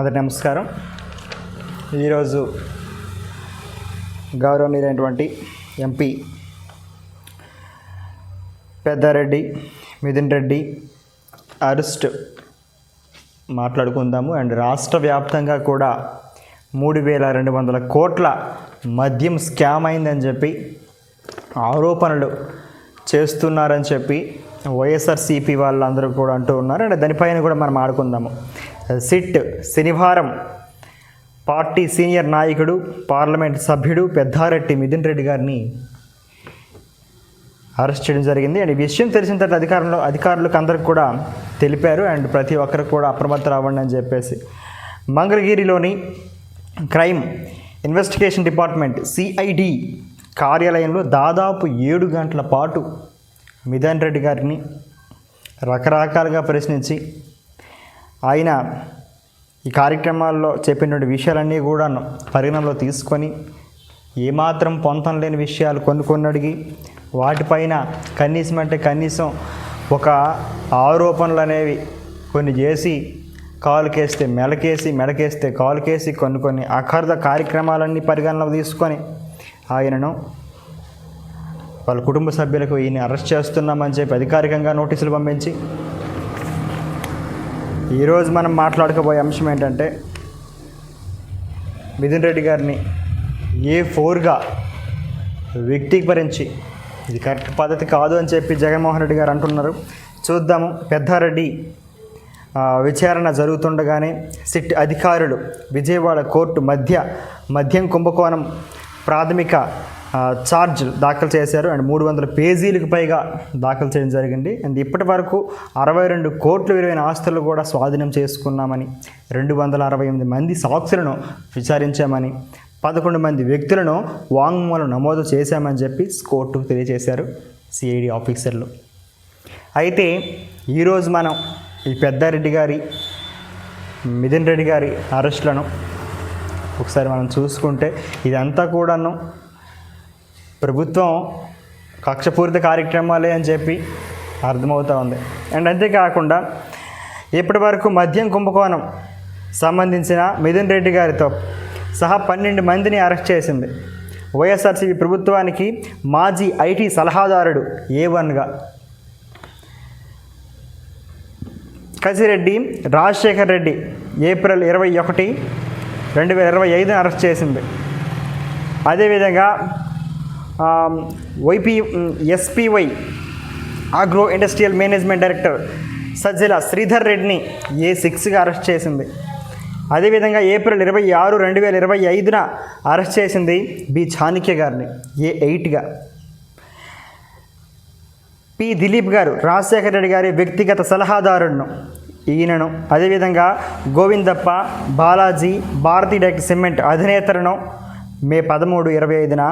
అందరి నమస్కారం. ఈరోజు గౌరవనీయులైనటువంటి ఎంపీ పెద్దారెడ్డి మిథున్ రెడ్డి అరెస్ట్ మాట్లాడుకుందాము. అండ్ రాష్ట్ర వ్యాప్తంగా కూడా మూడు వేల రెండు వందల కోట్ల మద్యం స్కామ్ అయిందని చెప్పి ఆరోపణలు చేస్తున్నారని చెప్పి వైఎస్ఆర్సీపీ వాళ్ళందరూ కూడా అంటూ ఉన్నారు. అండ్ దానిపైన కూడా మనం ఆడుకుందాము. సిట్ శనివారం. పార్టీ సీనియర్ నాయకుడు పార్లమెంట్ సభ్యుడు పెద్దారెడ్డి మిథున్ రెడ్డి గారిని అరెస్ట్ చేయడం జరిగింది. అండ్ ఈ విషయం తెలిసిన తర్వాత అధికారంలో అధికారులకు అందరికి కూడా తెలిపారు. అండ్ ప్రతి ఒక్కరికి కూడా అప్రమత్తం అవ్వండి అని చెప్పేసి. మంగళగిరిలోని క్రైమ్ ఇన్వెస్టిగేషన్ డిపార్ట్మెంట్ సిఐడి కార్యాలయంలో దాదాపు ఏడు గంటల పాటు మిథన్ రెడ్డి గారిని రకరకాలుగా ప్రశ్నించి ఆయన ఈ కార్యక్రమాల్లో చెప్పినటువంటి విషయాలన్నీ కూడా పరిగణనలో తీసుకొని ఏమాత్రం పొంతం లేని విషయాలు కొన్ని కొన్ని అడిగి వాటిపైన కనీసం అంటే కనీసం ఒక ఆరోపణలు అనేవి కొన్ని చేసి కాలుకేస్తే మెడకేసి మెడకేస్తే కాలుకేసి కొన్ని కొన్ని అఖర్ద కార్యక్రమాలన్నీ పరిగణనలో తీసుకొని ఆయనను వాళ్ళ కుటుంబ సభ్యులకు ఈయన అరెస్ట్ చేస్తున్నామని చెప్పి అధికారికంగా నోటీసులు పంపించి ఈరోజు మనం మాట్లాడుకోబోయే అంశం ఏంటంటే మిథున్ రెడ్డి గారిని ఏ ఫోర్గా వ్యక్తీకరించి ఇది కరెక్ట్ పద్ధతి కాదు అని చెప్పి జగన్మోహన్ రెడ్డి గారు అంటున్నారు. చూద్దాము పెద్దారెడ్డి విచారణ జరుగుతుండగానే సిట్ అధికారులు విజయవాడ కోర్టు మధ్య మద్యం కుంభకోణం ప్రాథమిక ఛార్జ్ దాఖలు చేశారు అండ్ మూడు వందల పేజీలకు పైగా దాఖలు చేయడం జరిగింది. అండ్ ఇప్పటి వరకు అరవై రెండు కోట్ల విలువైన ఆస్తులు కూడా స్వాధీనం చేసుకున్నామని రెండు వందల అరవై ఎనిమిది మంది సాక్షులను విచారించామని పదకొండు మంది వ్యక్తులను వాంగ్మూలం నమోదు చేశామని చెప్పి కోర్టుకు తెలియజేశారు సిఐడి ఆఫీసర్లు. అయితే ఈరోజు మనం ఈ పెద్దారెడ్డి గారి మిథున్ రెడ్డి గారి అరెస్టులను ఒకసారి మనం చూసుకుంటే ఇదంతా కూడాను ప్రభుత్వం కక్షపూరిత కార్యక్రమాలే అని చెప్పి అర్థమవుతూ ఉంది. అండ్ అంతేకాకుండా ఇప్పటి వరకు మద్యం కుంభకోణం సంబంధించిన మిథున్ రెడ్డి గారితో సహా పన్నెండు మందిని అరెస్ట్ చేసింది. వైఎస్ఆర్సీపీ ప్రభుత్వానికి మాజీ ఐటీ సలహాదారుడు ఏ వన్గా కసిరెడ్డి రాజశేఖర్ రెడ్డి ఏప్రిల్ ఇరవై ఒకటి రెండు వేల ఇరవై ఐదున అరెస్ట్ చేసింది. అదేవిధంగా YP SPY SPY agro industrial management director Sajjala Sridhar రెడ్డిని ఏ సిక్స్గా అరెస్ట్ చేసింది. అదేవిధంగా ఏప్రిల్ ఇరవై ఆరు రెండు వేల ఇరవై ఐదున అరెస్ట్ చేసింది బి చాణక్య గారిని ఏ ఎయిట్గా. పి దిలీప్ గారు రాజశేఖర రెడ్డి గారి వ్యక్తిగత సలహాదారుడును. ఈయనను. అదేవిధంగా గోవిందప్ప బాలాజీ భారతీ డెక్ సిమెంట్ అధినేతలను మే పదమూడు ఇరవై ఐదున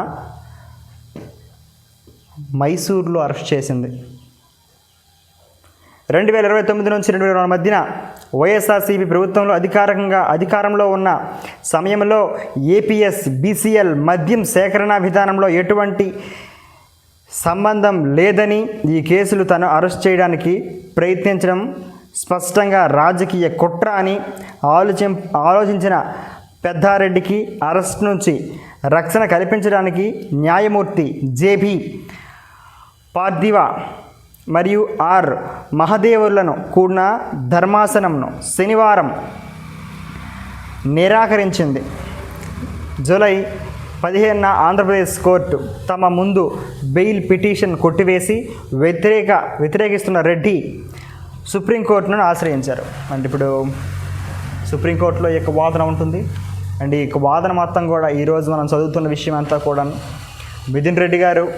మైసూర్లో అరెస్ట్ చేసింది. రెండు వేల ఇరవై తొమ్మిది నుంచి రెండు వేల మధ్యన వైఎస్ఆర్సీపీ ప్రభుత్వంలో అధికారికంగా అధికారంలో ఉన్న సమయంలో ఏపీఎస్ బీసీఎల్ మద్యం సేకరణ విధానంలో ఎటువంటి సంబంధం లేదని ఈ కేసులు తను అరెస్ట్ చేయడానికి ప్రయత్నించడం స్పష్టంగా రాజకీయ కుట్ర అని ఆలోచి ఆలోచించిన పెద్దారెడ్డికి అరెస్ట్ నుంచి రక్షణ కల్పించడానికి న్యాయమూర్తి జేబీ పార్థివ మరియు ఆర్ మహదేవులను కూడిన ధర్మాసనంను శనివారం నిరాకరించింది. జూలై పదిహేనున ఆంధ్రప్రదేశ్ కోర్టు తమ ముందు బెయిల్ పిటిషన్ కొట్టివేసి వ్యతిరేక వ్యతిరేకిస్తున్న రెడ్డి సుప్రీంకోర్టును ఆశ్రయించారు. అండ్ ఇప్పుడు సుప్రీంకోర్టులో ఈ యొక్క వాదన ఉంటుంది. అండ్ ఈ యొక్క వాదన మొత్తం కూడా ఈరోజు మనం చదువుతున్న విషయం అంతా కూడా మిథున్ రెడ్డి గారు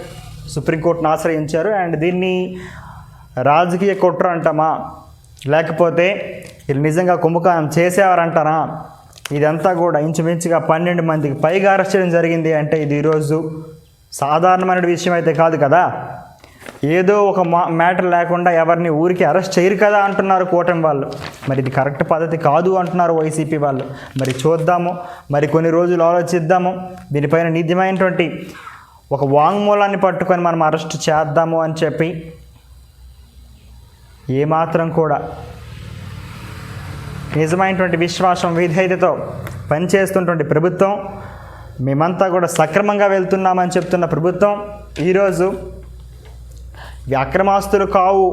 సుప్రీంకోర్టును ఆశ్రయించారు. అండ్ దీన్ని రాజకీయ కుట్ర అంటామా? లేకపోతే వీళ్ళు నిజంగా కుంభకారం చేసేవారంటారా? ఇదంతా కూడా ఇంచుమించుగా పన్నెండు మందికి పైగా అరెస్ట్ చేయడం జరిగింది. అంటే ఇది ఈరోజు సాధారణమైన విషయం అయితే కాదు కదా? ఏదో ఒక మా మ్యాటర్ లేకుండా ఎవరిని ఊరికి అరెస్ట్ చేయరు కదా అంటున్నారు కూటమి వాళ్ళు. మరి ఇది కరెక్ట్ పద్ధతి కాదు అంటున్నారు వైసీపీ వాళ్ళు. మరి చూద్దాము మరి కొన్ని రోజులు ఆలోచిద్దాము. దీనిపైన నిజమైనటువంటి ఒక వాంగ్మూలాన్ని పట్టుకొని మనం అరెస్ట్ చేద్దాము అని చెప్పి ఏమాత్రం కూడా నిజమైనటువంటి విశ్వాసం విధేయతతో పనిచేస్తున్నటువంటి ప్రభుత్వం మేమంతా కూడా సక్రమంగా వెళ్తున్నామని చెప్తున్న ప్రభుత్వం ఈరోజు వ్యాక్రమాస్తులు కావు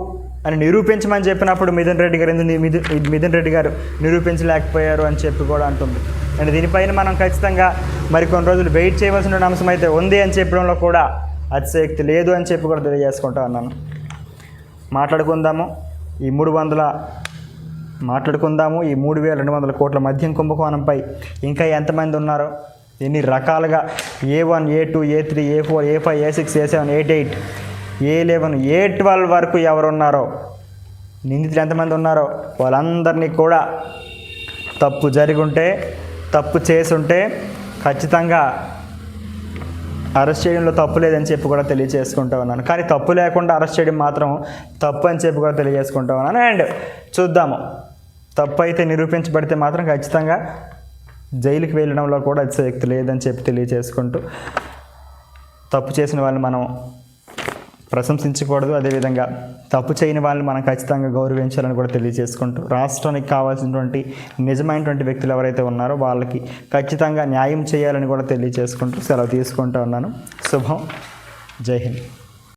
అని నిరూపించమని చెప్పినప్పుడు మిథున్ రెడ్డి గారు ఎందుకు మిథున్ మిథున్ రెడ్డి గారు నిరూపించలేకపోయారు అని చెప్పి కూడా అంటుంది. అండ్ దీనిపైన మనం ఖచ్చితంగా మరికొన్ని రోజులు వెయిట్ చేయవలసిన అంశం అయితే ఉంది అని చెప్పడంలో కూడా అతిశయక్తి లేదు అని చెప్పి కూడా తెలియజేసుకుంటా ఉన్నాను. మాట్లాడుకుందాము. ఈ మూడు వందల మాట్లాడుకుందాము. ఈ మూడు వేల రెండు వందల కోట్ల మద్యం కుంభకోణంపై ఇంకా ఎంతమంది ఉన్నారో ఎన్ని రకాలుగా A one A two A three A four A five A six A seven eight eight A eleven A twelve వరకు ఎవరున్నారో నిందితులు ఎంతమంది ఉన్నారో వాళ్ళందరినీ కూడా తప్పు జరుగుంటే తప్పు చేసుంటే ఖచ్చితంగా అరెస్ట్ చేయడంలో తప్పు లేదని చెప్పి కూడా తెలియజేసుకుంటూ ఉన్నాను. కానీ తప్పు లేకుండా అరెస్ట్ చేయడం మాత్రం తప్పు అని చెప్పి కూడా తెలియజేసుకుంటా ఉన్నాను. అండ్ చూద్దాము తప్పు అయితే నిరూపించబడితే మాత్రం ఖచ్చితంగా జైలుకి వెళ్ళడంలో కూడా అతిశయక్తి లేదని చెప్పి తెలియజేసుకుంటూ తప్పు చేసిన వాళ్ళని మనం ప్రశంసించకూడదు. అదేవిధంగా తప్పు చేయని వాళ్ళని మనం ఖచ్చితంగా గౌరవించాలని కూడా తెలియజేసుకుంటూ రాష్ట్రానికి కావాల్సినటువంటి నిజమైనటువంటి వ్యక్తులు ఎవరైతే ఉన్నారో వాళ్ళకి ఖచ్చితంగా న్యాయం చేయాలని కూడా తెలియజేసుకుంటూ సెలవు తీసుకుంటూ ఉన్నాను. శుభం. జై హింద్.